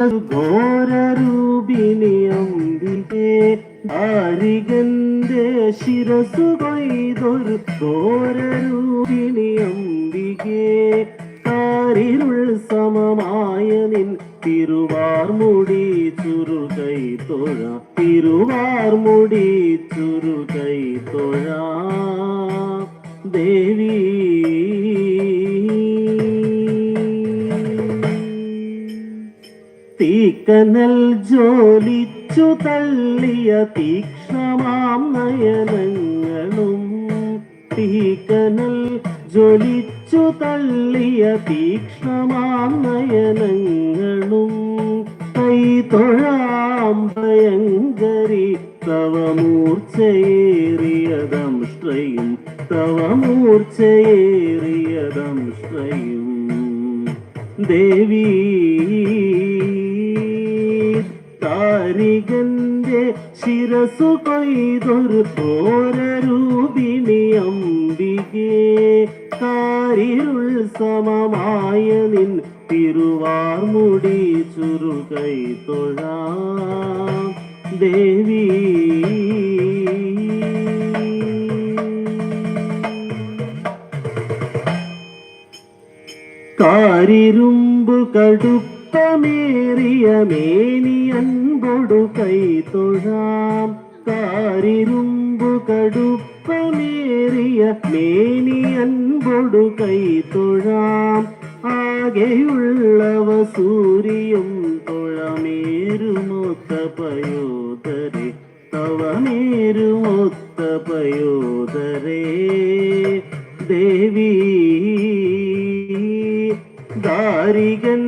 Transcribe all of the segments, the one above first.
ഘോരരൂപിണി അമ്പികെ ആരികന്റെ ശിരസു കൊയ്തൊരു ഘോരരൂപിണി അമ്പികെ കാരിരുൾ സമമായ നിൻ തിരുവാർമുടി ചുരുകൈ തൊഴ തിരുവാർമുടി ചുരുകൈ തൊഴ. ദേവി തീക്കനൽ ജോലിച്ചു തള്ളിയ തീക്ഷ്ണമാം നയനങ്ങളും. തീക്കനൽ ജ്വലിച്ചു തള്ളിയ തീക്ഷ്ണമാം നയനങ്ങളും. കൈ തൊഴാം ഭയങ്കരി തവമൂർച്ചയേറിയതം ശ്രയും. തവമൂർച്ചയേറിയതം ശ്രയും. ദേവി താരികന്റെ ശിരസു കൊയ്തൊരു ഘോരരൂപിണി അമ്പികെ കാരിരുൾ സമമായ നിൻ തിരുവാർമുടി ചുരുകൈ തൊഴാം. ദേവി. കാരിരുമ്പു കടുപ്പമേറിയ മേനിയൻപൊടു കൈ തൊഴാം. കാരിരുമ്പു കടുപ്പമേറിയ മേനിയൻപൊടു കൈ തൊഴാം. ആകെയുള്ളവ സൂര്യം തൊഴമേരുമൊത്ത പയോദരെ തവമേരുമൊത്ത പയോദരേ. ദേവി ദാരികന്റെ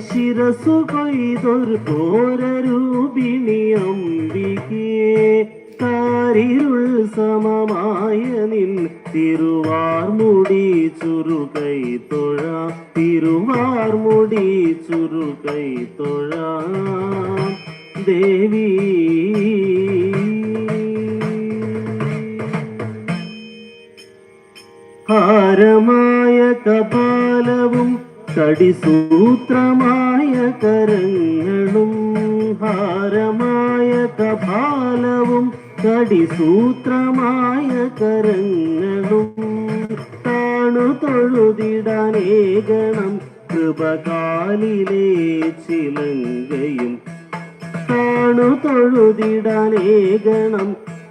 ശിരസു കൊയ്തൊരു ഘോരരൂപിണി അമ്പികേ. കാരിരുൾ സമമായ നിൻ തിരുവാർമുടി ചുരുകൈ തൊഴ. തിരുവാർമുടി ചുരുകൈ തൊഴ. ദേവി. കപാലവും കടിസൂത്രമായ കരങ്ങളും ഹാരമായ കപാലവും കടിസൂത്രമായ കരങ്ങളും താണു തൊഴുതിടാനേകണം കൃപകാലിലെ ചിലങ്കയും। താണു തൊഴുതിടാനേകണം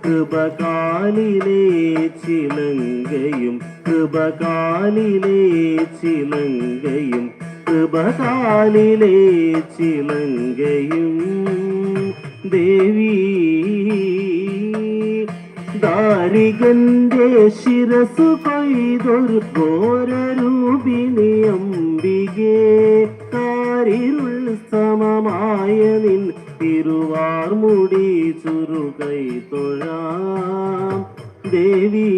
കൃപകാലിലെ ചിലങ്കയും കൃപകാലിലെ ചിലങ്കയും കൃപകാലിലെ ചിലങ്കയും ദേവി ദാരികന്റെ ശിരസു കൊയ്തൊരു ഘോരൂപിനി അംബികേ കാരിരുൾ സമമായ നിൻ തിരുവാർമുടി ചുരുകൈ തൊഴാം ദേവി